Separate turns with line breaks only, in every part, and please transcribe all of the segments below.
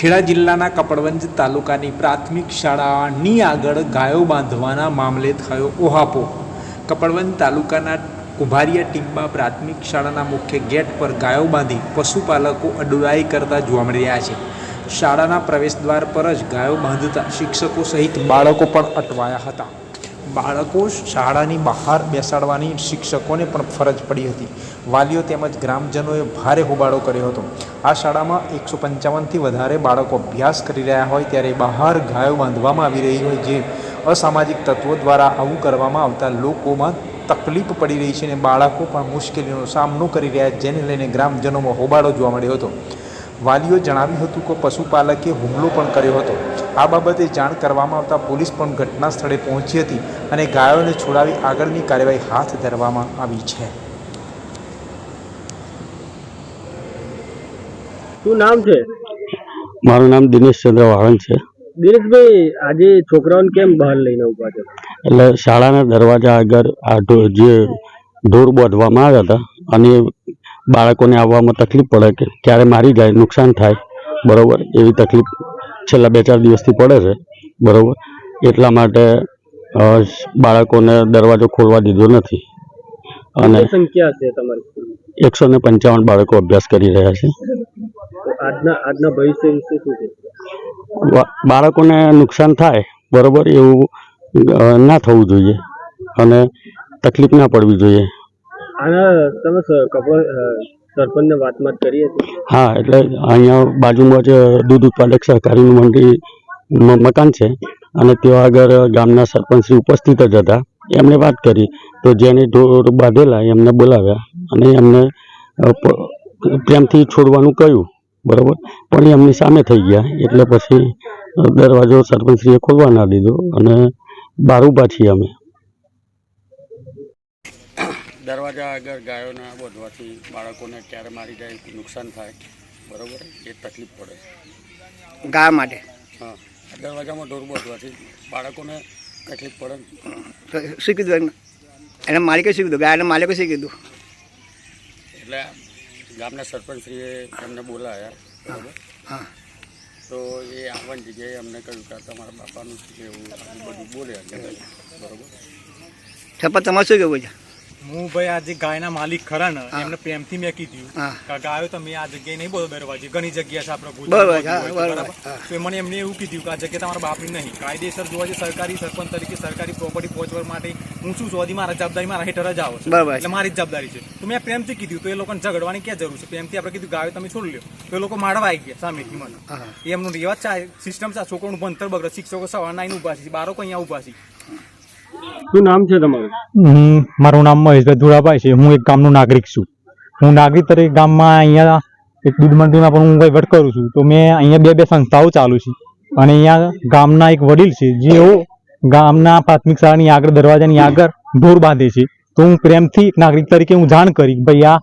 ખેડા જિલ્લાના કપડવંજ તાલુકાની પ્રાથમિક શાળાની આગળ ગાયો બાંધવાના મામલે થયો ઓહાપો. કપડવંજ તાલુકાના કુંભારિયા ટીમ્બા પ્રાથમિક શાળાના મુખ્ય ગેટ પર ગાયો બાંધી પશુપાલકો અડુરાઈ કરતા જોવા મળી રહ્યા છે. શાળાના પ્રવેશદ્વાર પર જ ગાયો બાંધતા શિક્ષકો સહિત બાળકો પણ અટવાયા હતા. બાળકો શાળાની બહાર બેસાડવાની શિક્ષકોને પણ ફરજ પડી હતી. વાલીઓ તેમજ ગ્રામજનોએ ભારે હોબાળો કર્યો હતો. આ શાળામાં એકસો પંચાવનથી વધારે બાળકો અભ્યાસ કરી રહ્યા હોય ત્યારે બહાર ગાયો બાંધવામાં આવી રહી હોય જે અસામાજિક તત્વો દ્વારા આવું કરવામાં આવતા લોકોમાં તકલીફ પડી રહી છે અને બાળકો પણ મુશ્કેલીનો સામનો કરી રહ્યા જેને લઈને ગ્રામજનોમાં હોબાળો જોવા મળ્યો હતો. વાલીઓ જણાવ્યું હતું કે પશુપાલકે હુમલો પણ કર્યો હતો. આ બાબતે જાણ કરવામાં આવતા પોલીસ પણ ઘટના સ્થળે પહોંચી હતી અને ગાયોને છોડાવી આગળની કાર્યવાહી હાથ ધરવામાં આવી છે.
શું નામ છે?
મારું નામ દિનેશ ચંદ્ર વાહન છે.
દિનેશભાઈ આજે છોકરાઓને કેમ બહાર લઈને ઊભા છે?
એટલે શાળાના દરવાજા આગળ આ જે ઢોર બાંધવામાં આવ્યા હતા અને બાળકોને આવવામાં તકલીફ પડે કે ક્યારે મારી જાય નુકસાન થાય બરોબર એવી તકલીફ છેલ્લા બે ચાર દિવસથી પડે છે બરાબર? એટલા માટે બાળકોને દરવાજો ખોલવા દીધો નથી. અને
સંખ્યા છે તમારી
એકસો ને પંચાવન બાળકો અભ્યાસ કરી રહ્યા છે.
તો આજના આજના ભવિષ્ય વિશે શું છે?
બાળકોને નુકસાન થાય બરોબર એવું ના થવું જોઈએ. અને તકલીફ ના પડવી જોઈએ.
આના તમે કપડો સરપંચને વાતમાં કરી હતી?
હા, એટલે અહીંયા બાજુમાં જ દૂધ ઉત્પાદક સહકારીનું મંડી મકાન છે અને ત્યાં આગળ ગામના સરપંચશ્રી ઉપસ્થિત જ હતા. એમણે વાત કરી તો જેને ઢોર બાંધેલા એમને બોલાવ્યા અને એમને પ્રેમથી છોડવાનું કહ્યું, બરોબર? પણ એ એમની સામે થઈ ગયા એટલે પછી દરવાજો સરપંચશ્રીએ ખોલવા ના દીધો અને બહાર ઊભા છીએ અમે. દરવાજા આગળ ગાયોના બોધવાથી બાળકોને ક્યારે મારી જાય નુકસાન થાય બરોબર? એ તકલીફ પડે.
ગા માટે?
હા. દરવાજામાં ઢોર બોધવાથી બાળકોને તકલીફ પડે.
શું કીધું એના માલિકે શું કીધું? ગાયના માલિકે શું કીધું?
એટલે ગામના સરપંચશ્રીએ એમને બોલાયા બરાબર?
હા.
તો એ આવવાની જગ્યાએ અમને કહ્યું કે તમારા બાપાનું એવું બધું બોલ્યા બરાબર? બરોબર
છપ્પા તમારે શું કેવું છે?
હું ભાઈ આજે ગાયના માલિક ખરા ને એમને પ્રેમથી મેં કીધું. કે ગાયો તમે આ જગ્યાએ નહીં બોલો દરવાજે ઘણી જગ્યા છે આપણે છે,
બરાબર?
તો મને એમને એવું કીધું કે આ જગ્યા તમારા બાપની નહીં. કાયદેસર જોવા જઈએ સરકારી સરપંચ તરીકે સરકારી પ્રોપર્ટી પહોંચવા માટે હું શું છું હજી મારા જવાબદારી મારા હેઠળ જ આવે છે. એટલે મારી જવાબદારી છે. તો મેં પ્રેમથી કીધું તો એ લોકોને ઝઘડવાની ક્યાં જરૂર છે? પ્રેમથી આપણે કીધું ગાયો તમે છોડી લો તો એ લોકો મારવા આવી ગયા સામેથી મને. એમનું રિવાજ છે સિસ્ટમ છે છોકરાનું ભણતર બગડે શિક્ષકો સવારના આવીને ઊભા છે બાળકો અહીંયા ઊભા છે.
શું નામ છે તમારું?
મારું નામ મહેશભાઈ ધુળાભાઈ છે. હું એક ગામનો નાગરિક છું. હું નાગરિક તરીકે ગામમાં અહીંયા એક દૂધ મંડળીમાં પણ હું વહીવટ કરું છું. તો મેં અહીંયા બે બે સંસ્થાઓ ચાલુ છે. અને અહીંયા ગામના એક વડીલ છે, જેઓ ગામના પ્રાથમિક શાળાની આગળ, દરવાજાની આગળ ઢોર બાંધે છે. તો હું પ્રેમથી નાગરિક તરીકે હું જાણ કરી, ભાઈ,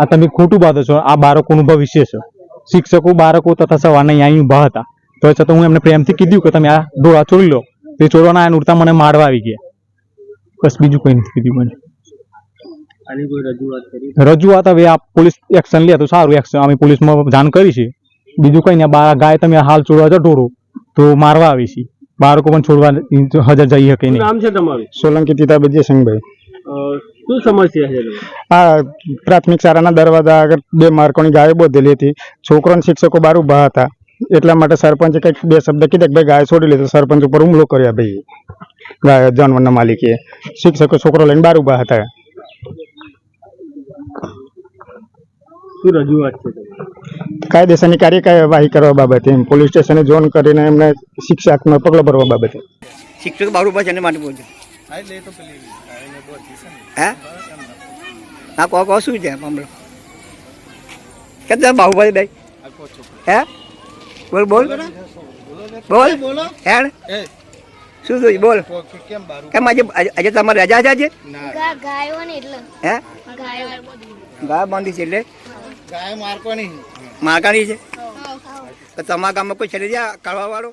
આ તમે ખોટું બાંધો છો. આ બાળકોનું ભવિષ્ય છે. શિક્ષકો, બાળકો તથા સવારના અહીંયા ઊભા હતા. તો છતાં હું એમને પ્રેમથી કીધું કે, તમે આ ઢોળા છોડી લો. તે છોડવાના ઉડતા મને મારવા આવી ગયા. બસ બીજું કંઈ નથી કીધું મને.
રજૂઆત
હવે આ પોલીસ એક્શન લે તો સારું એક્શન. અમે પોલીસમાં જાણ કરી છે. બીજું કઈ નહીં બા ગાય તમે હાલ છોડવા જો ઢોરો તો મારવા આવી છે. બાળકો પણ છોડવા હજાર જઈ શકે નહીં.
નામ છે તમારું?
સોલંકી તીતા જયસિંહભાઈ
અ, શું સમસ્યા છે?
આ પ્રાથમિક શાળાના દરવાજા આગળ બે માર્કોની ગાયો બોધેલી હતી. છોકરો શિક્ષકો બાર ઊભા હતા. એટલા માટે સરપંચે કંઈક બે શબ્દ કીધા કે ભાઈ ગાય છોડી લે તો સરપંચ ઉપર હુમલો કર્યા ભાઈ. ગાય જાનવરના માલિકે. શિક્ષકો છોકરો લઈને બહાર ઊભા હતા.
શું રજૂઆત છે
કાયદેસરની કાર્યવાહી કરવા બાબતે એમ પોલીસ સ્ટેશને જોન કરીને એમને શિક્ષાત્મક પગલાં ભરવા બાબતે.
શિક્ષક બારું એને માટે બોલજો. હે? હા કહો કહો શું છે? મામલો. કેમ બાહુભાઈ બે હે? બોલ બોલ. બોલ હેડ. શું થયું? બોલ. કેમ આજે આજે આજે તમારે રજા છે આજે?
ગા ગાયો ને એટલે.
હે?
ગાય.
બાંધી છે એટલે? મારકાની છે? તમારા ગામમાં કોઈ છે કાઢવા વાળો